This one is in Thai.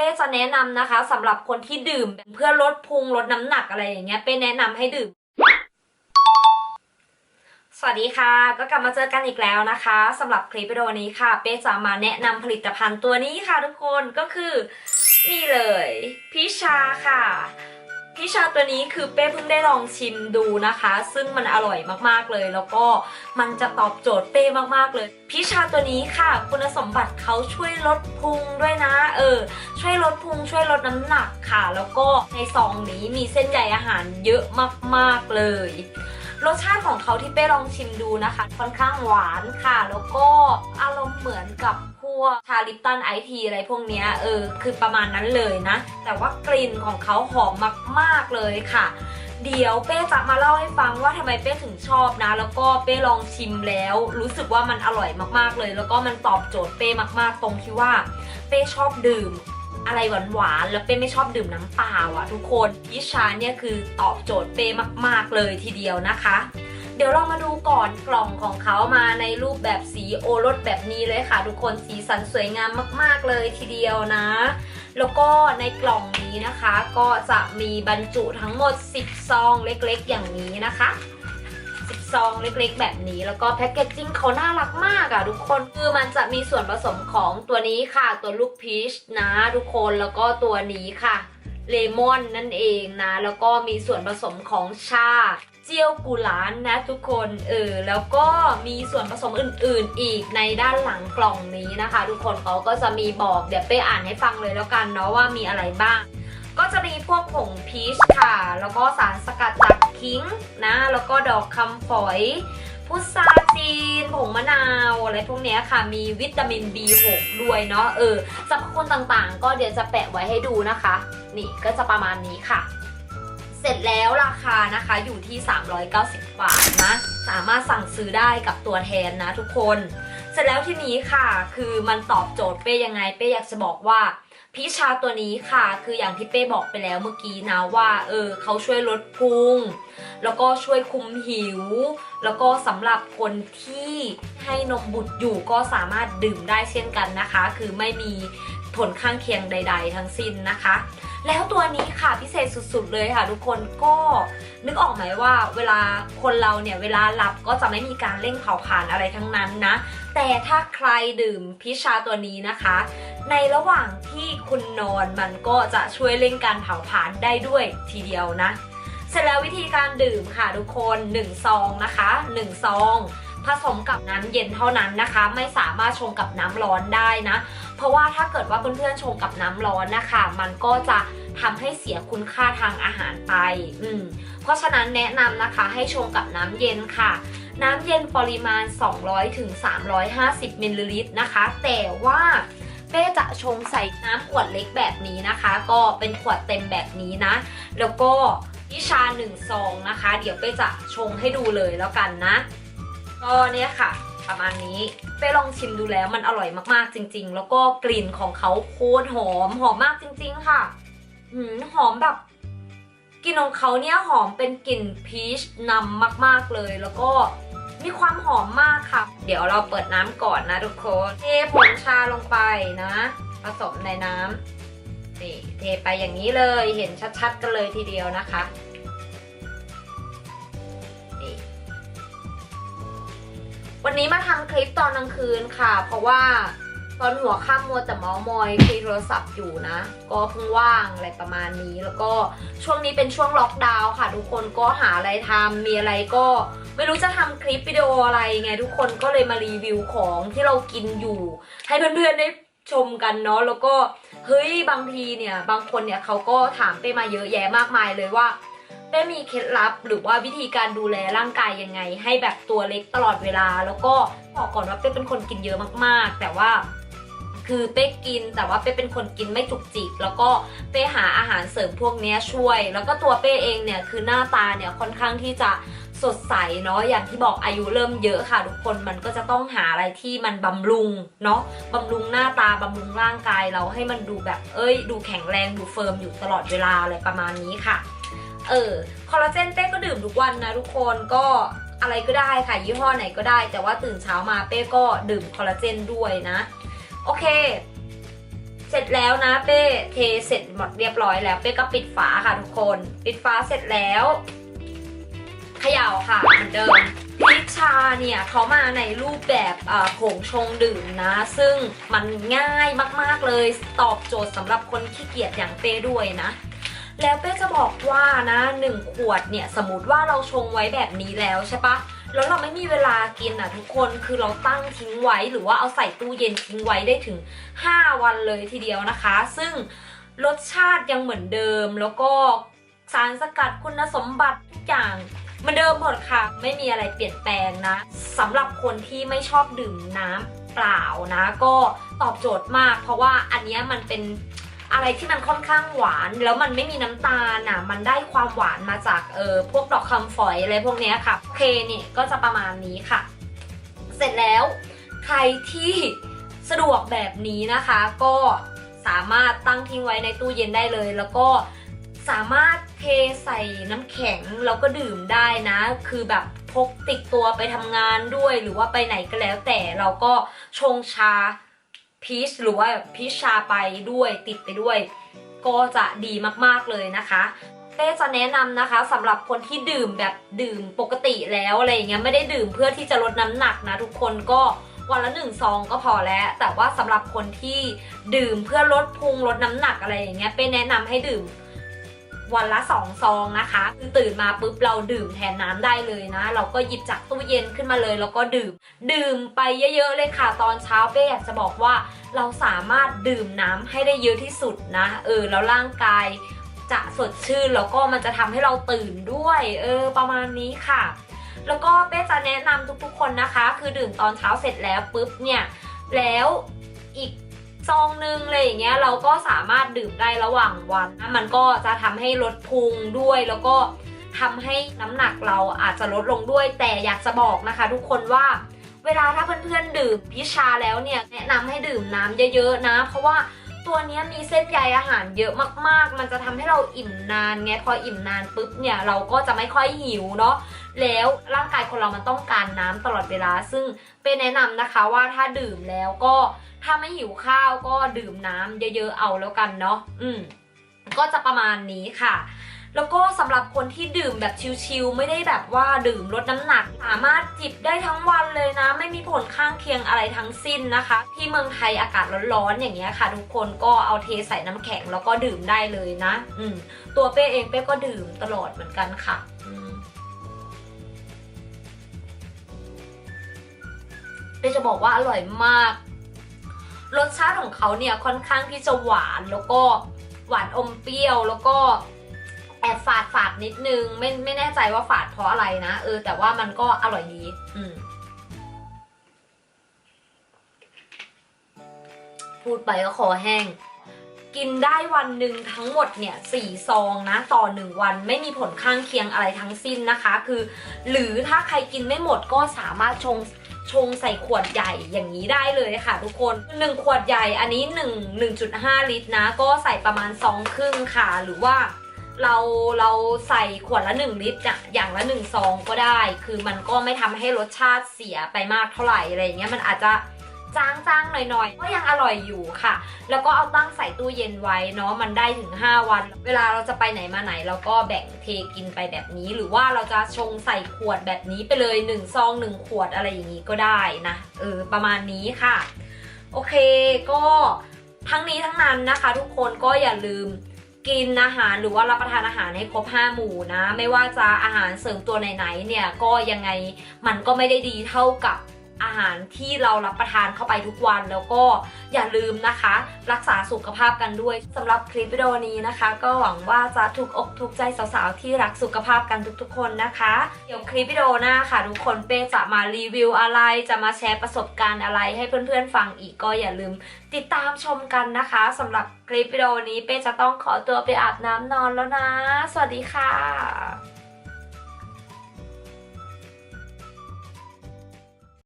เป้จะแนะนำนะคะสำหรับคนที่ดื่มเพื่อลดพุงลดน้ำหนักอะไรอย่างเงี้ยเป้แนะนำให้ดื่ม สวัสดีค่ะ ก็กลับมาเจอกันอีกแล้วนะคะสำหรับคลิปวิดีโอนี้ค่ะ เป้จะมาแนะนำผลิตภัณฑ์ตัวนี้ค่ะทุกคนก็คือนี่เลยพิชาค่ะ พิชาตัวนี้คือเป้เพิ่งได้ลองชิมดูนะคะ ซึ่งมันอร่อยมากๆเลย แล้วก็มันจะตอบโจทย์เป้มากๆเลย พิชาตัวนี้ค่ะ คุณสมบัติเขาช่วยลดพุงด้วยนะ เออ ช่วยลดพุงช่วยลดน้ำหนักค่ะ แล้วก็ในซองนี้มีเส้นใยอาหารเยอะมากๆเลยรสชาติของเขาที่เป้ลองชิมดูนะคะ ค่อนข้างหวานค่ะ แล้วก็อารมณ์เหมือนกับ วกชาลิปตันไอทีอะไรพวกเนี้ยเออคือประมาณนั้นเลยนะ แต่ว่ากลิ่นของเขาหอมมากๆเลยค่ะ เดี๋ยวเป้จะมาเล่าให้ฟังว่าทำไมเป้ถึงชอบนะ แล้วก็เป้ลองชิมแล้ว รู้สึกว่ามันอร่อยมากๆเลย แล้วก็มันตอบโจทย์เป้มากๆ ตรงที่ว่า เป้ชอบดื่มอะไรหวานๆ แล้วเป้ไม่ชอบดื่มน้ำเปล่าอะทุกคนพิชาเนี่ยคือตอบโจทย์เป้มากๆเลยทีเดียวนะคะ เดี๋ยวเรามาดูก่อนกล่องของเขามาในรูปแบบสีโอรสแบบนี้เลยค่ะ ทุกคนสีสันสวยงามมาก ๆ เลยทีเดียวนะ แล้วก็ในกล่องนี้นะคะ ก็จะมีบรรจุทั้งหมด 10 ซองเล็กๆ อย่างนี้นะคะ10ซองเล็กๆ แบบนี้แล้วก็แพคเกจจิ้งเขาน่ารักมากอะทุกคนคือมันจะมีส่วนผสมของตัวนี้ค่ะ ตัวลูกพีชนะ ทุกคนแล้วก็ตัวนี้ค่ะเลมอนนั่นเองนะ แล้วก็มีส่วนผสมของชา เจียวกุหลานนะทุกคนเออแล้วก็มีส่วนผสมอื่น ๆ อีกในด้านหลังกล่องนี้นะคะ ทุกคนเขาก็จะมีบอกเดี๋ยวไปอ่านให้ฟังเลยแล้วกันเนาะว่ามีอะไรบ้าง ก็จะมีพวกผงพีชค่ะ แล้วก็สารสกัดจากคิงนะ แล้วก็ดอกคำฝอยพุทราจีนผงมะนาวอะไรพวกนี้ค่ะ มีวิตามิน B6 ด้วยเนาะเออสรรพคุณต่างๆ ก็เดี๋ยวจะแปะไว้ให้ดูนะคะ นี่ก็จะประมาณนี้ค่ะ เสร็จแล้วราคานะคะอยู่ที่ 390 บาทนะ สามารถสั่งซื้อได้กับตัวแทนนะทุกคน เสร็จแล้วที่นี้ค่ะ คือมันตอบโจทย์เป้ยังไง เป้อยากจะบอกว่าพิชาตัวนี้ค่ะ คืออย่างที่เป้บอกไปแล้วเมื่อกี้นะว่า เออเขาช่วยลดพุง แล้วก็ช่วยคุมหิว แล้วก็สำหรับคนที่ให้นมบุตรอยู่ก็สามารถดื่มได้เช่นกันนะคะ คือไม่มีผลข้างเคียงใด ๆ ทั้งสิ้นนะคะ แล้วตัวนี้ค่ะพิเศษสุดๆเลยค่ะ ทุกคนก็นึกออกไหมว่า เวลาคนเราเนี่ยเวลาหลับก็จะไม่มีการเร่งเผาผลาญอะไรทั้งนั้นนะ แต่ถ้าใครดื่มพิชาตัวนี้นะคะ ในระหว่างที่คุณนอนมันก็จะช่วยเร่งการเผาผลาญได้ด้วยทีเดียวนะ เสร็จแล้ววิธีการดื่มค่ะทุกคน1ซองนะคะ1ซองผสมกับน้ำเย็นเท่านั้นนะคะ ไม่สามารถชงกับน้ำร้อนได้นะ เพราะว่าถ้าเกิดว่าเพื่อนๆชงกับน้ำร้อนนะคะ มันก็จะทำให้เสียคุณค่าทางอาหารไป อืม เพราะฉะนั้นแนะนำนะคะให้ชงกับน้ำเย็นค่ะ น้ำเย็นปริมาณ 200ถึง350มิลลิลิตรนะคะ แต่ว่าเป้จะชงใส่น้ำขวดเล็กแบบนี้นะคะ ก็เป็นขวดเต็มแบบนี้นะ แล้วก็วิชาหนึ่งซองนะคะ เดี๋ยวเป้จะชงให้ดูเลยแล้วกันนะก็เนี่ยค่ะ ประมาณนี้เป้ลองชิมดูแล้วมันอร่อยมากๆจริง ๆ แล้วก็กลิ่นของเขาโคตรหอมหอมมากจริง ๆ ค่ะหืมหอมแบบกลิ่นของเขาเนี่ยหอมเป็นกลิ่นพีชนำมากๆเลย แล้วก็มีความหอมมากค่ะ เดี๋ยวเราเปิดน้ำก่อนนะทุกคนเทผงชาลงไปนะ ผสมในน้ำนี่เทไปอย่างนี้เลยเห็นชัดๆกันเลยทีเดียวนะคะ วันนี้มาทำคลิปตอนกลางคืนค่ะ เพราะว่าตอนหัวค่ำมัวแต่เมามอยคุยโทรศัพท์อยู่นะ ก็เพิ่งว่างอะไรประมาณนี้ แล้วก็ช่วงนี้เป็นช่วงล็อกดาวน์ค่ะ ทุกคนก็หาอะไรทำมีอะไรก็ ไม่รู้จะทำคลิปวิดีโออะไรไง ทุกคนก็เลยมารีวิวของที่เรากินอยู่ ให้เพื่อนๆได้ชมกันเนาะแล้วก็เฮ้ยบางทีเนี่ย บางคนเนี่ยเขาก็ถามไปมาเยอะแยะมากมายเลยว่า เป้มีเคล็ดลับหรือว่าวิธีการดูแลร่างกายยังไง ให้แบบตัวเล็กตลอดเวลา แล้วก็บอกก่อนว่าเป้เป็นคนกินเยอะมากๆ แต่ว่าคือเป้กินแต่ว่าเป้เป็นคนกินไม่จุกจิก แล้วก็เป้หาอาหารเสริมพวกนี้ช่วย แล้วก็ตัวเป้เองเนี่ยคือหน้าตาเนี่ยค่อนข้างที่จะสดใสเนาะอย่างที่บอกอายุเริ่มเยอะค่ะ ทุกคนมันก็จะต้องหาอะไรที่มันบำรุงเนาะบำรุงหน้าตาบำรุงร่างกายเราให้มันดูแบบเอ้ย ดูแข็งแรงดูเฟิร์มอยู่ตลอดเวลาอะไรประมาณนี้ค่ะ เออคอลลาเจนเป้ก็ดื่มทุกวันนะทุกคนก็อะไรก็ได้ค่ะ ยี่ห้อไหนก็ได้ แต่ว่าตื่นเช้ามาเป้ก็ดื่มคอลลาเจนด้วยนะ โอเค เสร็จแล้วนะเป้เทเสร็จหมดเรียบร้อยแล้วเป้ก็ปิดฝาค่ะทุกคน ปิดฝาเสร็จแล้วเขย่าค่ะเหมือนเดิมพิชชาเนี่ยเขามาในรูปแบบผงชงดื่มนะ ซึ่งมันง่ายมากๆเลยตอบโจทย์สำหรับคนขี้เกียจอย่างเป้ด้วยนะ แล้วเป้จะบอกว่านะหนึ่งขวดเนี่ยสมมติว่าเราชงไว้แบบนี้แล้วใช่ปะแล้วเราไม่มีเวลากินอะทุกคนคือเราตั้งทิ้งไว้หรือว่าเอาใส่ตู้เย็นทิ้งไว้ได้ถึง 5 วันเลยทีเดียวนะคะ ซึ่งรสชาติยังเหมือนเดิม แล้วก็สารสกัดคุณสมบัติทุกอย่างเหมือนเดิมหมดค่ะ ไม่มีอะไรเปลี่ยนแปลงนะสำหรับคนที่ไม่ชอบดื่มน้ำเปล่านะ ก็ตอบโจทย์มาก เพราะว่าอันนี้มันเป็น อะไรที่มันค่อนข้างหวาน แล้วมันไม่มีน้ำตาลน่ะมันได้ความหวานมาจากเออพวกดอกคำฝอยอะไรพวกเนี้ยค่ะโอเคนี่ก็จะประมาณนี้ค่ะ เสร็จแล้วใครที่สะดวกแบบนี้นะคะ ก็สามารถตั้งทิ้งไว้ในตู้เย็นได้เลย แล้วก็สามารถเทใส่น้ำแข็งแล้วก็ดื่มได้นะ คือแบบพกติดตัวไปทำงานด้วย หรือว่าไปไหนก็แล้วแต่เราก็ชงชา พีชหรือว่าพีชชาไปด้วยติดไปด้วย ก็จะดีมากๆเลยนะคะเต้จะแนะนำนะคะสำหรับคนที่ดื่มแบบดื่มปกติแล้วอะไรอย่างเงี้ยไม่ได้ดื่มเพื่อที่จะลดน้ำหนักนะทุกคนก็วันละหนึ่งซองก็พอแล้ว แต่ว่าสำหรับคนที่ดื่มเพื่อลดพุงลดน้ำหนักอะไรอย่างเงี้ยเป้แนะนำให้ดื่ม วันละสองซองนะคะคือตื่นมาปุ๊บเราดื่มแทนน้ำได้เลยนะ เราก็หยิบจากตู้เย็นขึ้นมาเลย แล้วก็ดื่ม ดื่มไปเยอะๆเลยค่ะ ตอนเช้าเป้อยากจะบอกว่า เราสามารถดื่มน้ำให้ได้เยอะที่สุดนะ เออแล้วร่างกายจะสดชื่นแล้วก็มันจะทำให้เราตื่นด้วย เออ ประมาณนี้ค่ะ แล้วก็เป้จะแนะนำทุกๆคนนะคะ คือดื่มตอนเช้าเสร็จแล้วปุ๊บเนี่ยแล้วอีก ซองนึงอะไรอย่างเงี้ยเราก็สามารถดื่มได้ระหว่างวันนะมันก็จะทำให้ลดพุงด้วยแล้วก็ทำให้น้ำหนักเราอาจจะลดลงด้วย แต่อยากจะบอกนะคะ ทุกคนว่าเวลาถ้าเพื่อนๆดื่มพิชาแล้วเนี่ยแนะนำให้ดื่มน้ำเยอะๆนะ เพราะว่า ตัวนี้มีเส้นใยอาหารเยอะมากๆ มันจะทำให้เราอิ่มนานไงพออิ่มนานปุ๊บเนี่ยเราก็จะไม่ค่อยหิวเนาะแล้วร่างกายคนเรามันต้องการน้ำตลอดเวลา ซึ่งเป็นแนะนำนะคะว่าถ้าดื่มแล้วก็ถ้าไม่หิวข้าวก็ดื่มน้ำเยอะๆเอาแล้วกันเนาะอืมก็จะประมาณนี้ค่ะ แล้วก็สำหรับคนที่ดื่มแบบชิลๆไม่ได้แบบว่าดื่มลดน้ำหนัก สามารถจิบได้ทั้งวันเลยนะ ไม่มีผลข้างเคียงอะไรทั้งสิ้นนะคะ ที่เมืองไทยอากาศร้อนๆอย่างเงี้ยค่ะ ทุกคนก็เอาเทใส่น้ำแข็งแล้วก็ดื่มได้เลยนะ อืมตัวเป้เองเป้ก็ดื่มตลอดเหมือนกันค่ะอืมเป้จะบอกว่าอร่อยมาก รสชาติของเขาเนี่ยค่อนข้างที่จะหวานแล้วก็หวานอมเปรี้ยวแล้วก็ แอบฝาดฝาดนิดนึง ไม่ไม่แน่ใจว่าฝาดเพราะอะไรนะ เออ แต่ว่ามันก็อร่อยดี อืมพูดไปก็คอแห้ง กินได้วันหนึ่งทั้งหมดเนี่ยสี่ซองนะ ต่อหนึ่งวันไม่มีผลข้างเคียงอะไรทั้งสิ้นนะคะ คือ หรือถ้าใครกินไม่หมดก็สามารถชงชงใส่ขวดใหญ่อย่างนี้ได้เลยค่ะทุกคนหนึ่งขวดใหญ่อันนี้หนึ่งหนึ่งจุดห้าลิตรนะ ก็ใส่ประมาณซองครึ่งค่ะ หรือว่า เราเราใส่ขวดละ 1 ลิตรอะอย่างละ 1 ซองก็ได้ คือมันก็ไม่ทำให้รสชาติเสียไปมากเท่าไหร่อะไรเงี้ยมันอาจจะจางๆหน่อยๆ ก็ยังอร่อยอยู่ค่ะ แล้วก็เอาตั้งใส่ตู้เย็นไว้เนาะมันได้ถึง 5 วัน เวลาเราจะไปไหนมาไหนเราก็แบ่งเทกินไปแบบนี้ หรือว่าเราจะชงใส่ขวดแบบนี้ไปเลย1ซอง1ขวดอะไรอย่างนี้ก็ได้นะเออประมาณนี้ค่ะ โอเคก็ทั้งนี้ทั้งนั้นนะคะ ทุกคนก็อย่าลืม กินอาหารหรือว่ารับประทานอาหารให้ครบ 5 หมู่นะ ไม่ว่าจะอาหารเสริมตัวไหนๆเนี่ยก็ยังไงมันก็ไม่ได้ดีเท่ากับ อาหารที่เรารับประทานเข้าไปทุกวันแล้วก็อย่าลืมนะคะ รักษาสุขภาพกันด้วยสำหรับคลิปวิดีโอนี้นะคะ ก็หวังว่าจะถูกอกถูกใจสาวๆที่รักสุขภาพกันทุกๆ คนนะคะ เดี๋ยวคลิปวิดีโอหน้าค่ะ ทุกคนเป้จะมารีวิวอะไร จะมาแชร์ประสบการณ์อะไรให้เพื่อนๆฟังอีกก็อย่าลืม ติดตามชมกันนะคะสำหรับคลิปวิดีโอนี้เป้จะต้องขอตัวไปอาบน้ำนอนแล้วนะ สวัสดีค่ะ